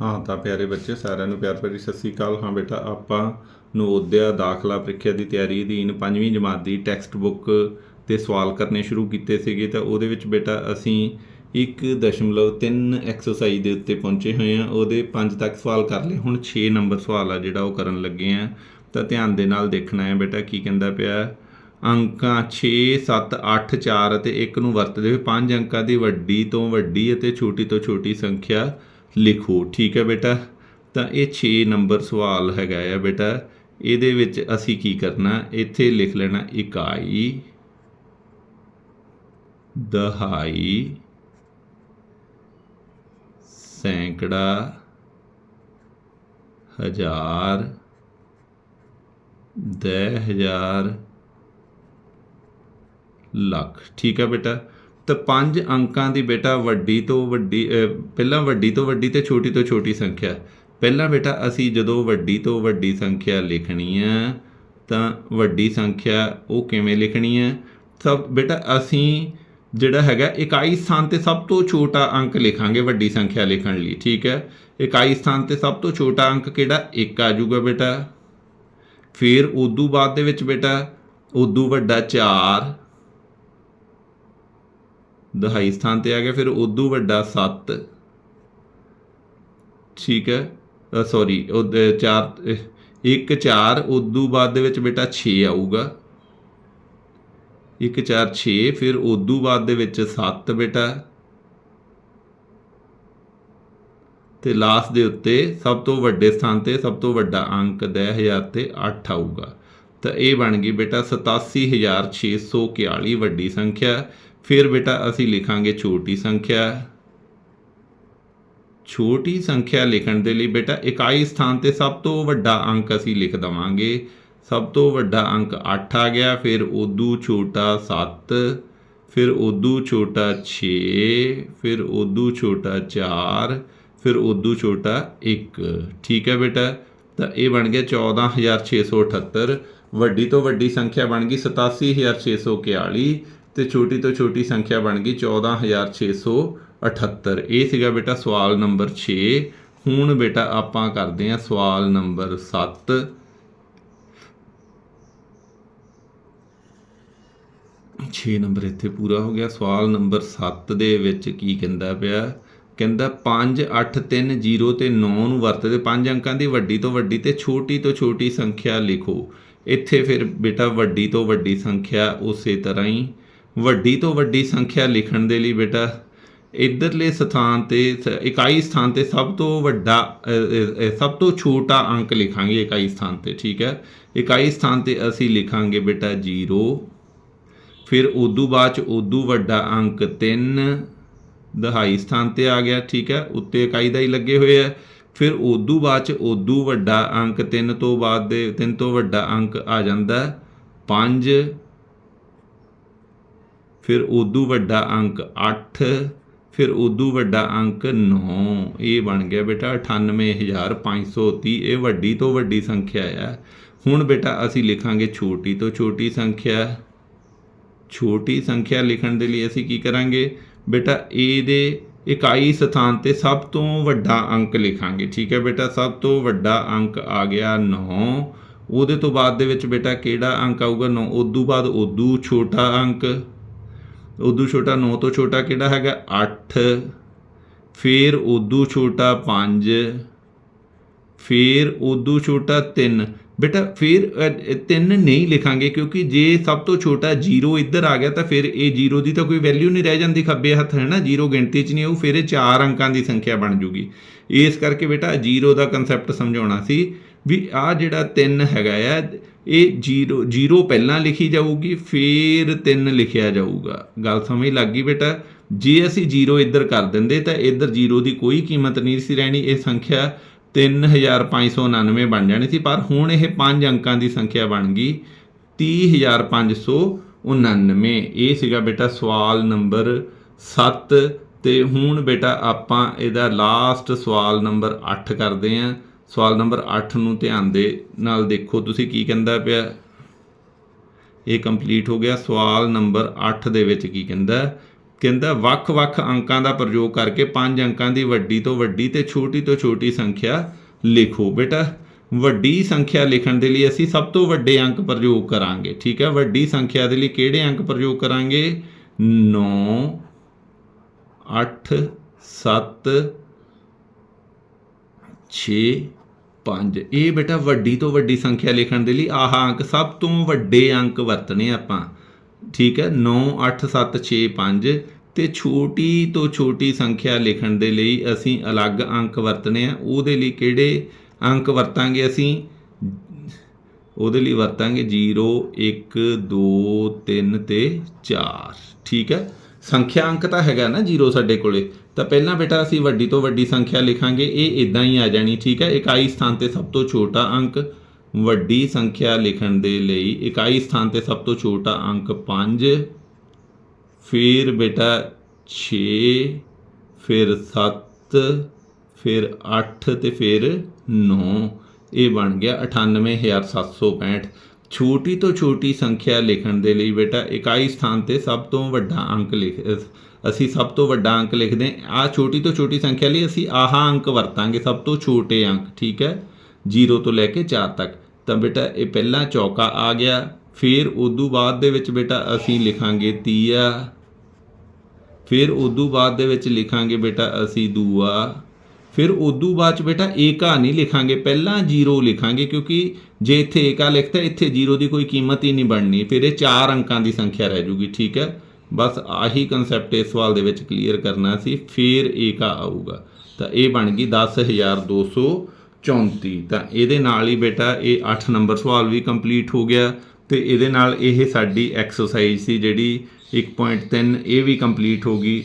ਹਾਂ ਤਾਂ ਪਿਆਰੇ ਬੱਚੇ, ਸਾਰਿਆਂ ਨੂੰ ਪਿਆਰ ਭਰੀ ਸਤਿ ਸ੍ਰੀ ਅਕਾਲ। ਹਾਂ ਬੇਟਾ, ਆਪਾਂ ਨਵੋਦਿਆ ਦਾਖਲਾ ਪ੍ਰੀਖਿਆ ਦੀ ਤਿਆਰੀ ਅਧੀਨ ਪੰਜਵੀਂ ਜਮਾਤ ਦੀ ਟੈਕਸਟ ਬੁੱਕ ਤੇ ਸਵਾਲ ਕਰਨੇ ਸ਼ੁਰੂ ਕੀਤੇ ਸੀਗੇ। ਤਾਂ ਉਹਦੇ ਵਿੱਚ ਬੇਟਾ, ਅਸੀਂ 1.3 ਐਕਸਰਸਾਈਜ਼ ਦੇ ਉੱਤੇ ਪਹੁੰਚੇ ਹੋਏ ਆ ਉਹਦੇ 5 ਤੱਕ ਸਵਾਲ ਕਰ ਲਏ। ਹੁਣ 6 ਨੰਬਰ ਸਵਾਲ ਆ ਜਿਹੜਾ ਉਹ ਕਰਨ ਲੱਗੇ ਆ ਤਾਂ ਧਿਆਨ ਦੇ ਨਾਲ ਦੇਖਣਾ ਹੈ ਬੇਟਾ, ਕੀ ਕਹਿੰਦਾ ਪਿਆ। ਅੰਕਾਂ 6 7 8 4 ਅਤੇ 1 ਨੂੰ ਵਰਤਦੇ ਹੋਏ ਪੰਜ ਅੰਕਾਂ ਦੀ ਵੱਡੀ ਤੋਂ ਵੱਡੀ ਅਤੇ ਛੋਟੀ ਤੋਂ ਛੋਟੀ ਸੰਖਿਆ ਲਿਖੋ। ਠੀਕ ਹੈ ਬੇਟਾ? ਤਾਂ ਇਹ 6 ਨੰਬਰ ਸਵਾਲ ਹੈਗਾ ਆ ਬੇਟਾ। ਇਹਦੇ ਵਿੱਚ ਅਸੀਂ ਕੀ ਕਰਨਾ? ਇੱਥੇ ਲਿਖ ਲੈਣਾ ਇਕਾਈ, ਦਹਾਈ, ਸੈਂਕੜਾ, ਹਜ਼ਾਰ, ਦਹ ਲੱਖ। ਠੀਕ ਹੈ ਬੇਟਾ? ਤਾਂ ਪੰਜ ਅੰਕਾਂ ਦੀ ਬੇਟਾ ਵੱਡੀ ਤੋਂ ਵੱਡੀ ਪਹਿਲਾਂ ਵੱਡੀ ਤੋਂ ਵੱਡੀ ਤੇ ਛੋਟੀ ਤੋਂ ਛੋਟੀ ਸੰਖਿਆ। ਪਹਿਲਾਂ ਬੇਟਾ ਅਸੀਂ ਜਦੋਂ ਵੱਡੀ ਤੋਂ ਵੱਡੀ ਸੰਖਿਆ ਲਿਖਣੀ ਹੈ ਤਾਂ ਵੱਡੀ ਸੰਖਿਆ ਉਹ ਕਿਵੇਂ ਲਿਖਣੀ ਹੈ ਸਭ, ਬੇਟਾ ਅਸੀਂ ਜਿਹੜਾ ਹੈਗਾ ਇਕਾਈ ਸਥਾਨ ਤੇ ਸਭ ਤੋਂ ਛੋਟਾ ਅੰਕ ਲਿਖਾਂਗੇ ਵੱਡੀ ਸੰਖਿਆ ਲਿਖਣ ਲਈ, ਠੀਕ ਹੈ? ਇਕਾਈ ਸਥਾਨ ਤੇ ਸਭ ਤੋਂ ਛੋਟਾ ਅੰਕ ਕਿਹੜਾ? 1 ਆ ਜਾਊਗਾ ਬੇਟਾ। ਫਿਰ ਉਦੋਂ ਬਾਅਦ ਦੇ ਵਿੱਚ ਬੇਟਾ, ਉਦੋਂ ਵੱਡਾ 4 ਦਹਾਈ ਸਥਾਨ ਤੇ ਆ ਗਿਆ, ਫਿਰ ਉਦੋਂ ਵੱਡਾ 7 ਠੀਕ ਹੈ? ਸੌਰੀ ਉਹ 4 1 4 ਉਦੋਂ ਬਾਅਦ ਦੇ ਵਿੱਚ ਬੇਟਾ 6 ਆਊਗਾ। 1 4 6 ਫਿਰ ਉਦੋਂ ਬਾਅਦ ਦੇ ਵਿੱਚ 7 ਬੇਟਾ। ਤੇ ਲਾਸਟ ਦੇ ਉੱਤੇ ਸਭ ਤੋਂ ਵੱਡੇ ਸਥਾਨ ਤੇ ਸਭ ਤੋਂ ਵੱਡਾ ਅੰਕ 10000 ਤੇ 8 ਆਊਗਾ। ਤਾਂ ਇਹ ਬਣ ਗਈ ਬੇਟਾ 87641 ਵੱਡੀ ਸੰਖਿਆ। ਫਿਰ ਬੇਟਾ ਅਸੀਂ ਲਿਖਾਂਗੇ ਛੋਟੀ ਸੰਖਿਆ। ਛੋਟੀ ਸੰਖਿਆ ਲਿਖਣ ਦੇ ਲਈ ਬੇਟਾ ਇਕਾਈ ਸਥਾਨ ਤੇ ਸਭ ਤੋਂ ਵੱਡਾ ਅੰਕ ਅਸੀਂ ਲਿਖ ਦਵਾਂਗੇ। ਸਭ ਤੋਂ ਵੱਡਾ ਅੰਕ 8 ਆ ਗਿਆ, ਫਿਰ ਉਦੋਂ ਛੋਟਾ 7 ਫਿਰ ਉਦੋਂ ਛੋਟਾ 6 ਫਿਰ ਉਦੋਂ ਛੋਟਾ 4 ਫਿਰ ਉਦੋਂ ਛੋਟਾ 1 ਠੀਕ ਹੈ ਬੇਟਾ? ਤਾਂ ਇਹ ਬਣ ਗਿਆ 14678 ਵੱਡੀ ਤੋਂ ਵੱਡੀ ਸੰਖਿਆ ਬਣ ਗਈ 87641 ਤੇ ਛੋਟੀ ਤੋਂ ਛੋਟੀ ਸੰਖਿਆ ਬਣ ਗਈ 14678 ਇਹ ਸੀਗਾ ਬੇਟਾ ਸਵਾਲ ਨੰਬਰ 6 ਹੁਣ ਬੇਟਾ ਆਪਾਂ ਕਰਦੇ ਹਾਂ ਸਵਾਲ ਨੰਬਰ 7 6 ਨੰਬਰ ਇੱਥੇ ਪੂਰਾ ਹੋ ਗਿਆ। ਸਵਾਲ ਨੰਬਰ 7 ਦੇ ਵਿੱਚ ਕੀ ਕਹਿੰਦਾ ਪਿਆ? ਕਹਿੰਦਾ 5 8 3 0 ਤੇ 9 ਨੂੰ ਵਰਤਦੇ ਪੰਜ ਅੰਕਾਂ ਦੀ ਵੱਡੀ ਤੋਂ ਵੱਡੀ ਤੇ ਛੋਟੀ ਤੋਂ ਛੋਟੀ ਸੰਖਿਆ ਲਿਖੋ। ਇੱਥੇ ਫਿਰ ਬੇਟਾ ਵੱਡੀ ਤੋਂ ਵੱਡੀ ਸੰਖਿਆ ਉਸੇ ਤਰ੍ਹਾਂ ਹੀ ਵੱਡੀ ਤੋਂ ਵੱਡੀ ਸੰਖਿਆ ਲਿਖਣ ਦੇ ਲਈ ਬੇਟਾ, ਇਧਰਲੇ ਸਥਾਨ ਤੇ ਸ- ਇਕਾਈ ਸਥਾਨ ਤੇ ਸਭ ਤੋਂ ਵੱਡਾ ਸਭ ਤੋਂ ਛੋਟਾ ਅੰਕ ਲਿਖਾਂਗੇ ਇਕਾਈ ਸਥਾਨ ਤੇ, ਠੀਕ ਹੈ? ਇਕਾਈ ਸਥਾਨ ਤੇ ਅਸੀਂ ਲਿਖਾਂਗੇ ਬੇਟਾ 0 ਫਿਰ ਉਦੋਂ ਬਾਅਦ ਚ ਉਦੋਂ ਵੱਡਾ ਅੰਕ 3 ਦਹਾਈ ਸਥਾਨ ਤੇ ਆ ਗਿਆ, ਠੀਕ ਹੈ? ਉੱਤੇ ਇਕਾਈ ਦਾ ਹੀ ਲੱਗੇ ਹੋਏ ਆ ਫਿਰ ਉਦੋਂ ਬਾਅਦ ਚ ਉਦੋਂ ਵੱਡਾ ਅੰਕ 3 ਤੋਂ ਬਾਅਦ ਦੇ 3 ਤੋਂ ਵੱਡਾ ਅੰਕ ਆ ਜਾਂਦਾ 5 ਫਿਰ ਉਦੋਂ ਵੱਡਾ ਅੰਕ 8 ਫਿਰ ਉਦੋਂ ਵੱਡਾ ਅੰਕ 9 ਇਹ ਬਣ ਗਿਆ ਬੇਟਾ 98530 ਇਹ ਵੱਡੀ ਤੋਂ ਵੱਡੀ ਸੰਖਿਆ ਆ। ਹੁਣ ਬੇਟਾ ਅਸੀਂ ਲਿਖਾਂਗੇ ਛੋਟੀ ਤੋਂ ਛੋਟੀ ਸੰਖਿਆ। ਛੋਟੀ ਸੰਖਿਆ ਲਿਖਣ ਦੇ ਲਈ ਅਸੀਂ ਕੀ ਕਰਾਂਗੇ? ਬੇਟਾ ਇਹਦੇ ਇਕਾਈ ਸਥਾਨ ਤੇ ਸਭ ਤੋਂ ਵੱਡਾ ਅੰਕ ਲਿਖਾਂਗੇ। ਠੀਕ ਹੈ ਬੇਟਾ, ਸਭ ਤੋਂ ਵੱਡਾ ਅੰਕ ਆ ਗਿਆ 9 ਉਹਦੇ ਤੋਂ ਬਾਅਦ ਦੇ ਵਿੱਚ ਬੇਟਾ ਕਿਹੜਾ ਅੰਕ ਆਊਗਾ? 9 ਉਦੋਂ ਬਾਅਦ ਉਦੋਂ ਛੋਟਾ ਅੰਕ। ਉਦੋਂ ਛੋਟਾ 9 ਤੋਂ ਛੋਟਾ ਕਿਹੜਾ ਹੈਗਾ? 8 ਫਿਰ ਉਦੋਂ ਛੋਟਾ 5 ਫਿਰ ਉਦੋਂ ਛੋਟਾ 3 ਬੇਟਾ, ਫਿਰ 3 ਨਹੀਂ ਲਿਖਾਂਗੇ ਕਿਉਂਕਿ ਜੇ ਸਭ ਤੋਂ ਛੋਟਾ 0 ਇੱਧਰ ਆ ਗਿਆ ਤਾਂ ਫਿਰ ਇਹ 0 ਦੀ ਤਾਂ ਕੋਈ ਵੈਲਿਊ ਨਹੀਂ ਰਹਿ ਜਾਂਦੀ ਖੱਬੇ ਹੱਥ, ਹੈ ਨਾ? 0 ਗਿਣਤੀ 'ਚ ਨਹੀਂ ਆਊ, ਫਿਰ ਇਹ 4 ਅੰਕਾਂ ਦੀ ਸੰਖਿਆ ਬਣ ਜੂਗੀ। ਇਸ ਕਰਕੇ ਬੇਟਾ 0 ਦਾ ਕਨਸੈਪਟ ਸਮਝਾਉਣਾ ਸੀ ਵੀ ਆ ਜਿਹੜਾ 3 ਹੈਗਾ ਆ ਇਹ 0 0 ਪਹਿਲਾਂ ਲਿਖੀ ਜਾਊਗੀ, ਫਿਰ 3 ਲਿਖਿਆ ਜਾਊਗਾ। ਗੱਲ ਸਮਝ ਲੱਗ ਗਈ ਬੇਟਾ? ਜੇ ਅਸੀਂ 0 ਇੱਧਰ ਕਰ ਦਿੰਦੇ ਤਾਂ ਇੱਧਰ 0 ਦੀ ਕੋਈ ਕੀਮਤ ਨਹੀਂ ਸੀ ਰਹਿਣੀ, ਇਹ ਸੰਖਿਆ 3599 ਬਣ ਜਾਣੀ ਸੀ, ਪਰ ਹੁਣ ਇਹ 5 ਅੰਕਾਂ ਦੀ ਸੰਖਿਆ ਬਣ ਗਈ 30599 ਇਹ ਸੀਗਾ ਬੇਟਾ ਸਵਾਲ ਨੰਬਰ 7 ਤੇ ਹੁਣ ਬੇਟਾ ਆਪਾਂ ਇਹਦਾ ਲਾਸਟ ਸਵਾਲ ਨੰਬਰ 8 ਕਰਦੇ ਆਂ। ਸਵਾਲ ਨੰਬਰ 8 ਨੂੰ ਧਿਆਨ ਦੇ ਨਾਲ ਦੇਖੋ, ਤੁਸੀਂ ਕੀ ਕਹਿੰਦਾ ਪਿਆ? ਇਹ ਕੰਪਲੀਟ ਹੋ ਗਿਆ। ਸਵਾਲ ਨੰਬਰ 8 ਦੇ ਵਿੱਚ ਕੀ ਕਹਿੰਦਾ? ਕਹਿੰਦਾ ਵੱਖ-ਵੱਖ ਅੰਕਾਂ ਦਾ ਪ੍ਰਯੋਗ ਕਰਕੇ ਪੰਜ ਅੰਕਾਂ ਦੀ ਵੱਡੀ ਤੋਂ ਵੱਡੀ ਤੇ ਛੋਟੀ ਤੋਂ ਛੋਟੀ ਸੰਖਿਆ ਲਿਖੋ। ਬੇਟਾ, ਵੱਡੀ ਸੰਖਿਆ ਲਿਖਣ ਦੇ ਲਈ ਅਸੀਂ ਸਭ ਤੋਂ ਵੱਡੇ ਅੰਕ ਪ੍ਰਯੋਗ ਕਰਾਂਗੇ। ਠੀਕ ਹੈ? ਵੱਡੀ ਸੰਖਿਆ ਦੇ ਲਈ ਕਿਹੜੇ ਅੰਕ ਪ੍ਰਯੋਗ ਕਰਾਂਗੇ? 9 8 7 6 5 ਇਹ ਬੇਟਾ ਵੱਡੀ ਤੋਂ ਵੱਡੀ ਸੰਖਿਆ ਲਿਖਣ ਦੇ ਲਈ ਆਹ ਅੰਕ ਸਭ ਤੋਂ ਵੱਡੇ ਅੰਕ ਵਰਤਣੇ ਆਪਾਂ। ਠੀਕ ਹੈ 9 8 7 6 5 ਤੇ ਛੋਟੀ ਤੋਂ ਛੋਟੀ ਸੰਖਿਆ ਲਿਖਣ ਦੇ ਲਈ ਅਸੀਂ ਅਲੱਗ ਅੰਕ ਵਰਤਣੇ ਆ। ਉਹਦੇ ਲਈ ਕਿਹੜੇ ਅੰਕ ਵਰਤਾਂਗੇ ਅਸੀਂ? ਉਹਦੇ ਲਈ ਵਰਤਾਂਗੇ 0 1 2 3 ਤੇ 4 ਠੀਕ ਹੈ, ਸੰਖਿਆ ਅੰਕ ਤਾਂ ਹੈਗਾ ਨਾ 0 ਸਾਡੇ ਕੋਲੇ। ਤਾਂ ਪਹਿਲਾਂ ਬੇਟਾ ਅਸੀਂ ਵੱਡੀ ਤੋਂ ਵੱਡੀ ਸੰਖਿਆ ਲਿਖਾਂਗੇ, ਇਹ ਇਦਾਂ ਹੀ ਆ ਜਾਣੀ, ਠੀਕ ਹੈ? ਇਕਾਈ ਸਥਾਨ ਤੇ ਸਭ ਤੋਂ ਛੋਟਾ ਅੰਕ ਵੱਡੀ ਸੰਖਿਆ ਲਿਖਣ ਦੇ ਲਈ ਇਕਾਈ ਸਥਾਨ ਤੇ ਸਭ ਤੋਂ ਛੋਟਾ ਅੰਕ 5 ਫਿਰ ਬੇਟਾ 6 ਫਿਰ 7 ਫਿਰ 8 ਤੇ ਫਿਰ 9 ਇਹ ਬਣ ਗਿਆ 98765 ਛੋਟੀ ਤੋਂ ਛੋਟੀ ਸੰਖਿਆ ਲਿਖਣ ਦੇ ਲਈ ਬੇਟਾ, ਇਕਾਈ ਸਥਾਨ ਤੇ ਸਭ ਤੋਂ ਵੱਡਾ ਅੰਕ ਲਿਖ, ਅਸੀਂ ਸਭ ਤੋਂ ਵੱਡਾ ਅੰਕ ਲਿਖਦੇ ਆ ਛੋਟੀ ਤੋਂ ਛੋਟੀ ਸੰਖਿਆ ਲਈ ਅਸੀਂ ਆਹ ਅੰਕ ਵਰਤਾਂਗੇ, ਸਭ ਤੋਂ ਛੋਟੇ ਅੰਕ, ਠੀਕ ਹੈ? 0 ਤੋਂ ਲੈ ਕੇ 4 ਤੱਕ। ਤਾਂ ਬੇਟਾ, ਇਹ ਪਹਿਲਾ ਚੌਕਾ ਆ ਗਿਆ। ਫਿਰ ਉਦੋਂ ਬਾਅਦ ਦੇ ਵਿੱਚ ਬੇਟਾ ਅਸੀਂ ਲਿਖਾਂਗੇ ਤੀਆ। ਫਿਰ ਉਦੋਂ ਬਾਅਦ ਦੇ ਵਿੱਚ ਲਿਖਾਂਗੇ ਬੇਟਾ ਅਸੀਂ ਦੂਆ। ਫਿਰ ਉਦੋਂ ਬਾਅਦ ਚ ਬੇਟਾ ਏਕਾ ਨਹੀਂ ਲਿਖਾਂਗੇ, ਪਹਿਲਾਂ ਜ਼ੀਰੋ ਲਿਖਾਂਗੇ ਕਿਉਂਕਿ ਜੇ ਇੱਥੇ ਏਕਾ ਲਿਖਤਾ, ਇੱਥੇ ਜ਼ੀਰੋ ਦੀ ਕੋਈ ਕੀਮਤ ਹੀ ਨਹੀਂ ਬਣਨੀ। ਫਿਰ ਇਹ ਚਾਰ ਅੰਕਾਂ ਦੀ ਸੰਖਿਆ ਰਹਿ ਜੂਗੀ, ਠੀਕ ਹੈ? ਬਸ ਆਹੀ ਕਨਸੈਪਟ ਇਸ ਸਵਾਲ ਦੇ ਵਿੱਚ ਕਲੀਅਰ ਕਰਨਾ ਸੀ, ਫਿਰ ਏਕਾ ਆਊਗਾ। ਤਾਂ ਇਹ ਬਣ ਗਈ 10234 ਤਾਂ ਇਹਦੇ ਨਾਲ ਹੀ ਬੇਟਾ ਇਹ 8 ਨੰਬਰ ਸਵਾਲ ਵੀ ਕੰਪਲੀਟ ਹੋ ਗਿਆ ਤੇ ਇਹਦੇ ਨਾਲ ਇਹ ਸਾਡੀ ਐਕਸਰਸਾਈਜ਼ ਸੀ ਜਿਹੜੀ 1.3 ਇਹ ਵੀ ਕੰਪਲੀਟ ਹੋ ਗਈ।